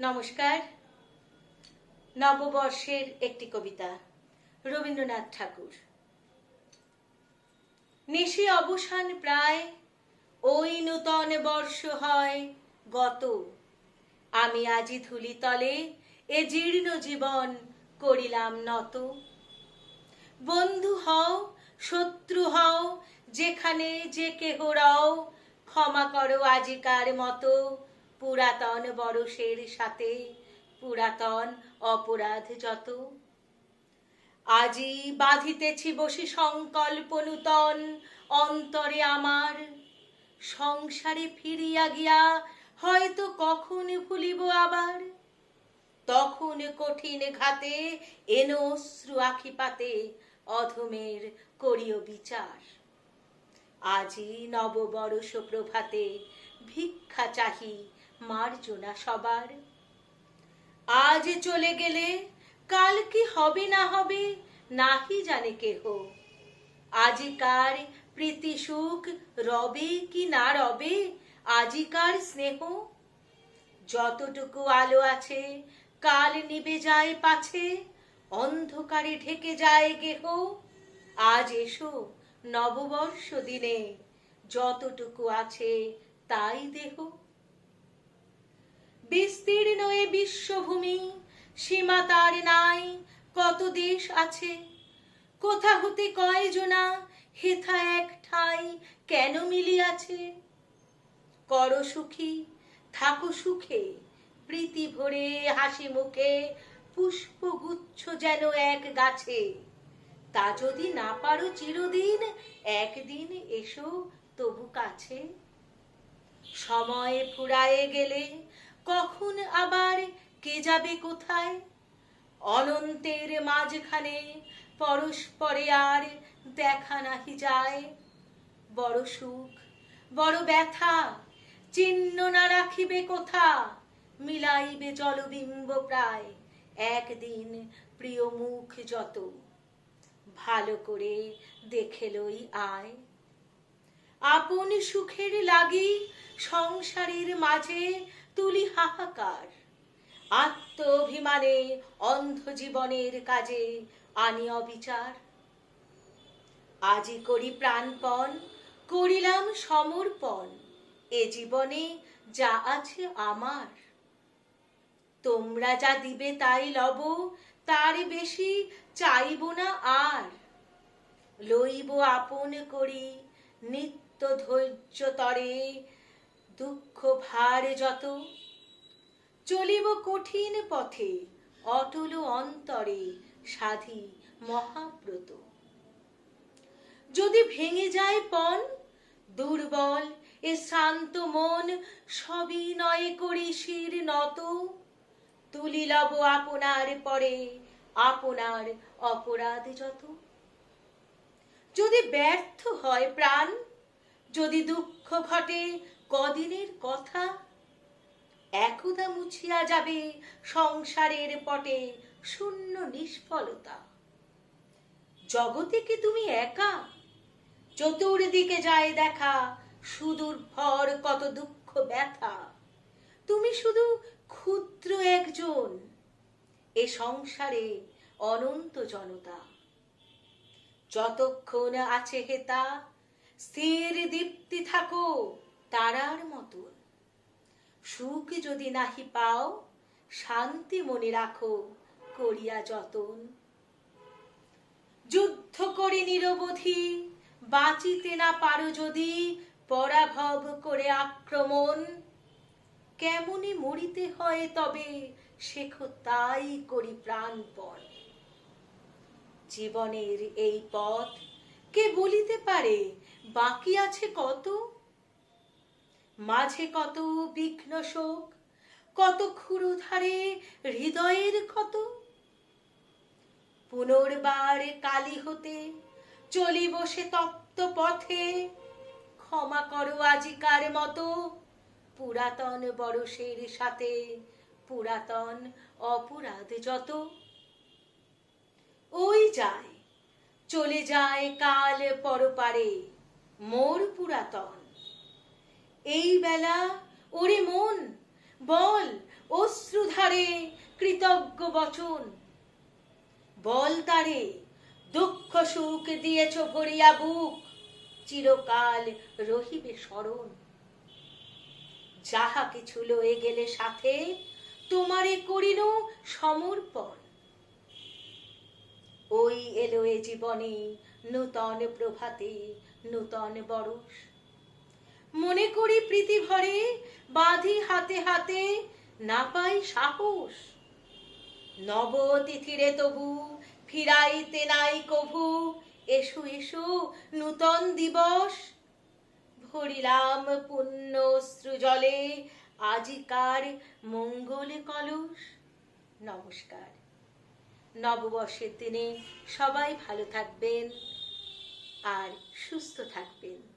নমস্কার। নববর্ষের একটি কবিতা, রবীন্দ্রনাথ ঠাকুর। নিশি অবসান প্রায় ওই নূতন বর্ষ হয় গত। আমি আজি ধুলি তলে এ জীর্ণ জীবন করিলাম নত। বন্ধু হও, শত্রু হও, যেখানে যে কেহ রও, ক্ষমা করো আজিকার মতো। পুরাতন বরসের সাথে পুরাতন অপরাধ যত। আজি বাঁধিতেছি বসে সংকল্প নূতন অন্তরে আমার। সংসারে ফিরিয়া গিয়া হয়তো কখন ভুলিব আবার। তখন কঠিন ঘাতে এনো আখিপাতে অধমের করিও বিচার। আজি নববরষ প্রভাতে ভিক্ষা চাহি মার্জনা সবার। আজ চলে গেলে কাল কি হবে না হবে নাহি জানে কেহ। আজিকার প্রীতি সুখ রবে কি না রবে আজিকার স্নেহ। যতটুকু আলো আছে, কাল নিবে যায় পাছে, অন্ধকারে ঢেকে যায় গেহ। আজ এসো নববর্ষ দিনে, যতটুকু আছে তাই দেহ। বিশ্বভূমি, সীমা তার নাই, কত দেশ আছে? কোথা হতে কয়জনা হেথা এক ঠাই কেন মিলিয়াছে? কর সুখী, থাকো সুখে, প্রীতি ভরে হাসি মুখে, পুষ্পগুচ্ছ যেন এক গাছে। তা যদি না পারো চিরদিন, একদিন এসো তবু কাছে। সময় ফুরায়ে গেলে কখন আবার কে যাবে কোথায়? অনন্তের মাঝখানে পরস্পরে আর দেখা নাহি যায়। বড় সুখ, বড় ব্যথা, চিহ্ন না রাখিবে কোথা? মিলাইবে জলবিম্ব প্রায়, একদিন প্রিয় মুখ যত। ভালো করে দেখে লই আয়। আপন সুখের লাগি সংসারের মাঝে তুলি হাহাকার। আত্ম অভিমানে অন্ধ জীবনের কাজে আনি অবিচার। আজি করি প্রাণপণ, করিলাম সমর্পণ, এ জীবনে যা আছে আমার। তোমরা যা দিবে তাই লব, তার বেশি চাইব না আর। লইব আপন করি নিত্য ধৈর্য তরে দুঃখ ভার যত। চলিব কঠিন পথে, অটল অন্তরে সাধি মহাব্রত। যদি ভেঙে যায় পণ, দুর্বল এ শান্ত মন সবই নয় করি শির নত। তুলি লব আপনার পরে আপনার অপরাধ যত। যদি ব্যর্থ হয় প্রাণ, যদি দুঃখ ঘটে কদিনের কথা? একদা মুছিয়া যাবে সংসারের পটে শূন্য নিষ্ফলতা। জগতে কি তুমি একা? চতুর্দিকে যায় দেখা, সুদূর ভর কত দুঃখ ব্যথা। তুমি শুধু ক্ষুদ্র একজন, এ সংসারে অনন্ত জনতা। যতক্ষণ আছে হেতা, স্থির দীপ্তি থাকো তারার মতন সুখ যদি নাহি পাও, শান্তি মনে রাখো করিয়া যতন। যুদ্ধ করে নিরবধি, বাঁচিতে না পারো যদি পরাভব করে আক্রমণ। কেমনে মরিতে হয় তবে শেখো তাই করি প্রাণপণ। জীবনের এই পথ কে বলিতে পারে, বাকি আছে কত? মাঝে কত বিঘ্ন শোক, কত ক্ষুরধারে হৃদয়ের ক্ষত। পুনর্বার কালী হতে চলি বসে তপ্ত পথে, ক্ষমা করো আজিকার মতো পুরাতন বরসের সাথে, পুরাতন অপরাধ যত। ওই যায়, চলে যায় কাল পরপারে, মোর পুরাতন এই বেলা, ওরে মন, বল, অশ্রু হারে কৃতজ্ঞ বচন। বল তারে, দুঃখ সুখ দিয়েছ ভরিয়া বুক, চিরকাল রহিবে স্মরণ। যাহা কিছু লয়ে গেলে সাথে, তোমারে করিল সমর্পণ। ওই এলো এ জীবনে নূতন প্রভাতে নূতন বরস। মনে করি প্রীতি ভরে বাঁধি হাতে হাতে না পাই সাহস। নব তিথিরে তবু ফিরাইতে নাই কভু, এসো এসো, নূতন দিবস। ভরিলাম পুণ্য জলে আজিকার মঙ্গল কলস। নমস্কার। নববর্ষের দিনে সবাই ভালো থাকবেন আর সুস্থ থাকবেন।